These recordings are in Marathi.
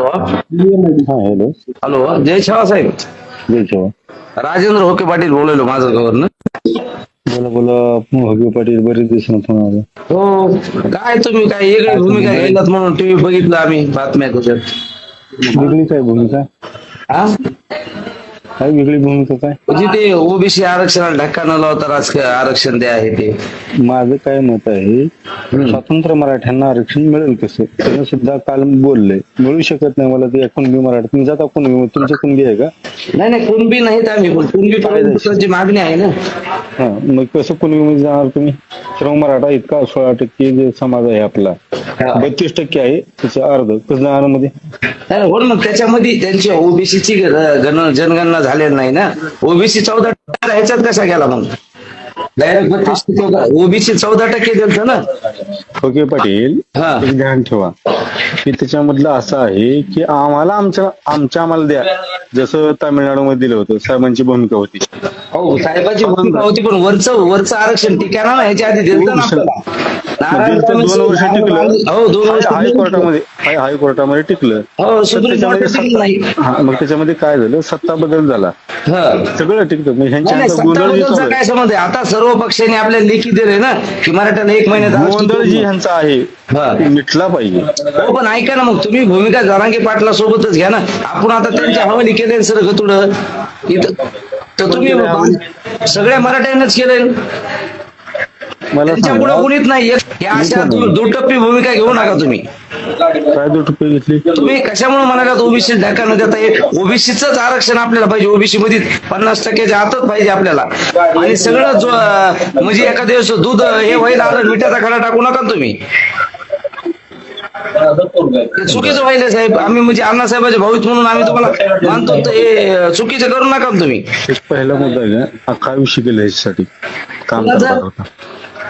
हॅलो हॅलो जय शाह साहेब. जय शिवा राजेंद्र होके पाटील बोलवलो माझं गव्हर्नर बोला बोला. भोगे पाटील बरेच दिवसांनी फोन आला. हो काय तुम्ही काय वेगळी भूमिका घ्यायलात म्हणून टीव्ही बघितलं आम्ही बातम्या त्याच्यात वेगळी काय भूमिका. हा? काय वेगळी भूमिका काय? म्हणजे ते ओबीसी आरक्षणाला धक्का न लावता राजकीय आरक्षण द्या आहे ते. माझं काय मत आहे स्वतंत्र मराठ्यांना आरक्षण मिळेल कसं? त्यानं सुद्धा काल बोलले मिळू शकत नाही मला ते कुणबी मराठी. तुम्ही जाता कुणबी? तुमचं कुणबी आहे का? नाही नाही कुणबी नाहीत आम्ही पण कुणबी मागणी आहे ना. हा मग कसं कुणबी मध्ये जाणार तुम्ही? सर्व मराठा इतका सोळा टक्के जे समाज आहे आपला बत्तीस टक्के आहे त्याचं अर्ध. कसं जाणार मध्ये नाही, नाही, हो ना, त्याच्यामध्ये त्यांची ओबीसीची गण जनगणना झालेली नाही ना? ओबीसी चौदा टक्के ह्याच्यात कसा गेला मग? डायरेक्ट बत्तीस ओबीसी चौदा टक्के दिलं ना. ओके पाटील. हा. एक ध्यान ठेवा. की त्याच्यामधलं असं आहे की आम्हाला आमच्या आमच्या आम्हाला द्या. जसं तामिळनाडूमध्ये दिलं होतं साहेबांची भूमिका होती. हो साहेबाची भूमिका होती पण वरचं वरचं आरक्षण टिकाणा ना ह्याच्या आधी दिलं ना आपल्याला. नारायण दिलं तर दोन वर्ष टिकलं. हो दोन वर्ष हाय- हायकोर्टामध्ये हाय हायकोर्टामध्ये टिकलं. हो तर सुप्रीम त्याच्यामध्ये कोर्टात टिकलं नाही. सत्ता- हा, मग त्याच्यामध्ये काय झालं? सत्ता बदल झाला. हा. सगळं टिकतं. नाही, ह्यांच्या नाही, हातात गोंधळ जी सत्ताबद्दलचा चालू काय आहे. संबंध आहे? आता सर्व पक्षांनी आपल्या लेखी दिले ना की मराठ्याला एक गोंधळ जी. ह्यांचा आहे हा. तो मिटला पाहिजे. हो पण ऐका ना मग तुम्ही भूमिका जरांगे पाटला सोबतच घ्या ना. आपण आता त्यांच्या हवाली केले सर गतुड. इथं तर तुम्ही सगळ्या मराठ्यांनाच केलंय मला त्यांच्या पुढे सांगा. कुणीच नाही या अशा दुटप्पी भूमिका घेऊ नका तुम्ही. काय रुपये घेतली? तुम्ही कशामुळे म्हणाला ओबीसी ढाका न देता ओबीसीच आरक्षण आपल्याला पाहिजे ओबीसी मध्ये पन्नास टक्क्याच्या आतच पाहिजे आपल्याला. आणि सगळं जो अं, म्हणजे एका दिवस दूध हे व्हायला आलं मिठाचा खडा टाकू नका ना तुम्ही. हे चुकीचं व्हायला साहेब. आम्ही म्हणजे अण्णासाहेबाचे भाऊच म्हणून आम्ही तुम्हाला मानतो तर हे अं, चुकीचं करू नका ना तुम्ही. एक पहिला मुद्दा आहे का अख्खा आयुष्य गेलं ह्याच्यासाठी काम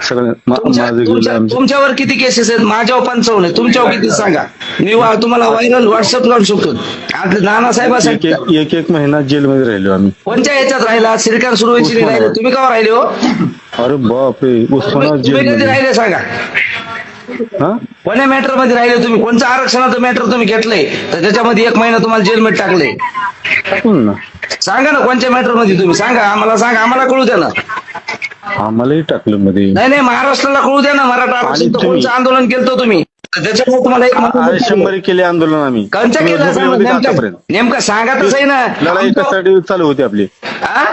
सगळं मा- तुमच्या- माझं गेलं तुमच्या- आमचं तुमच्यावर किती केसेस आहेत? माझ्यावर पंचावन्न आहे तुमच्यावर किती सांगा. मी वा- तुम्हाला व्हायरल व्हॉट्सअप लावू शकतो. आता एक नानासाहेबासाठी एक एक एक महिना जेलमध्ये राहिलो आम्ही. कोणत्या याच्यात राहिला? श्रीकांत सुरवंची नाही राहिले. तुम्ही का राहिले हो? अरे बापरे उस्मानाबाद तुम्ही तुम्ही कधी जेलमध्ये. राहिले सांगा. हा? कोण्या मॅटरमध्ये राहिले तुम्ही? कोणचं आरक्षणाचं मॅटर तुम्ही घेतलंय? तर त्याच्यामध्ये एक महिना तुम्हाला जेलमध्ये टाकले. टाकून ना? सांगा ना कोणत्या मॅटरमध्ये तुम्ही? सांगा. आम्हाला सांगा. आम्हाला कळू द्या ना. आम्हालाही टाकलं मध्ये. नाही नाही महाराष्ट्राला कळू द्या ना मराठा आरक्षण तर तुम्ही- कोणचं आंदोलन केलं तुम्ही? तर त्याच्यामुळे तुम्हाला एक शंभर केले आंदोलन आम्ही. कोणचं केलं सांगा झोपडीमध्ये नेमकं आतापर्यंत. नेमकं सांगा तसं आहे ना. लढाई कशासाठी चालू होती आपली? हा?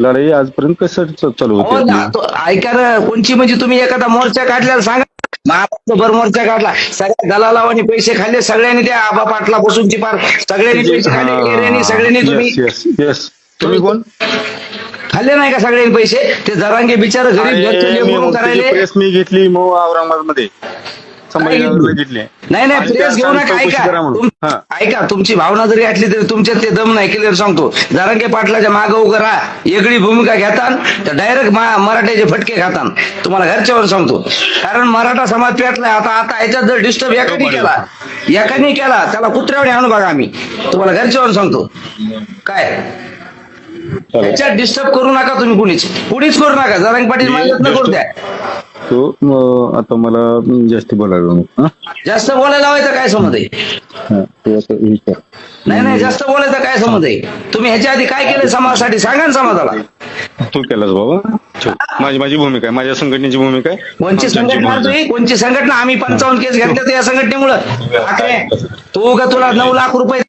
लढाई आजपर्यंत कशासाठी च- चालू हो होती ना, आपली? तो- ऐका ना कोणची म्हणजे तुम्ही एखादा मोर्चा काढल्याला सांगा. महाराष्ट्रभर मोर्चा काढला. सगळ्या दलालावानी पैसे खाल्ले सगळ्यांनी त्या आबा पाटला बसूनची पार सगळ्यांनी पैसे खाल्ले सगळ्यांनी तुम्ही तुम्ही कोण? खाल्ले नाही का सगळ्यांनी पैसे? ते जरांगे बिचार गरीब घरचे लेकरं करायले. प्रेस मी घेतली मग औरंगाबादमध्ये घेतली. नाही नाही प्रेस घेऊ नका ऐका. ऐका तुमची भावना जरी असली तरी तुमच्यात ते दम नाही क्लिअर सांगतो. जरांगे पाटलाच्या मागे उभं राहा. वेगळी भूमिका घेतान तर डायरेक्ट मराठ्याचे फटके खातान. तुम्हाला घरच्यावर सांगतो. कारण मराठा समाज पेटलाय आता आता याच्यात जर डिस्टर्ब एकाने केला एकाने केला त्याला कुत्र्यावणी आणू बघा आम्ही. तुम्हाला घरच्यावर सांगतो. काय? चालेल. याच्यात डिस्टर्ब करू नका तुम्ही कुणीच. कुणीच करू नका. जरांगे पाटील माझ्यात न करू द्या तो अं, आता मला जास्त बोलायला नको, हा? जास्त बोलायला लावायचं काय समज आहे? हा, तू नाही नाही जास्त बोलायचं काय समज आहे? तुम्ही ह्याच्या आधी काय केलं समाजासाठी? सांगा ना समाजाला. तू केलास बाबा. ठेव. माझी माझी भूमिका आहे. माझ्या संघटनेची भूमिका आहे. कोणची संघटना भूमिका आहे. तुझी? कोणची संघटना? आम्ही पंचावन्न केस घेतल्या तर या संघटनेमुळं. आकडे तू का तुला नऊ लाख रुपये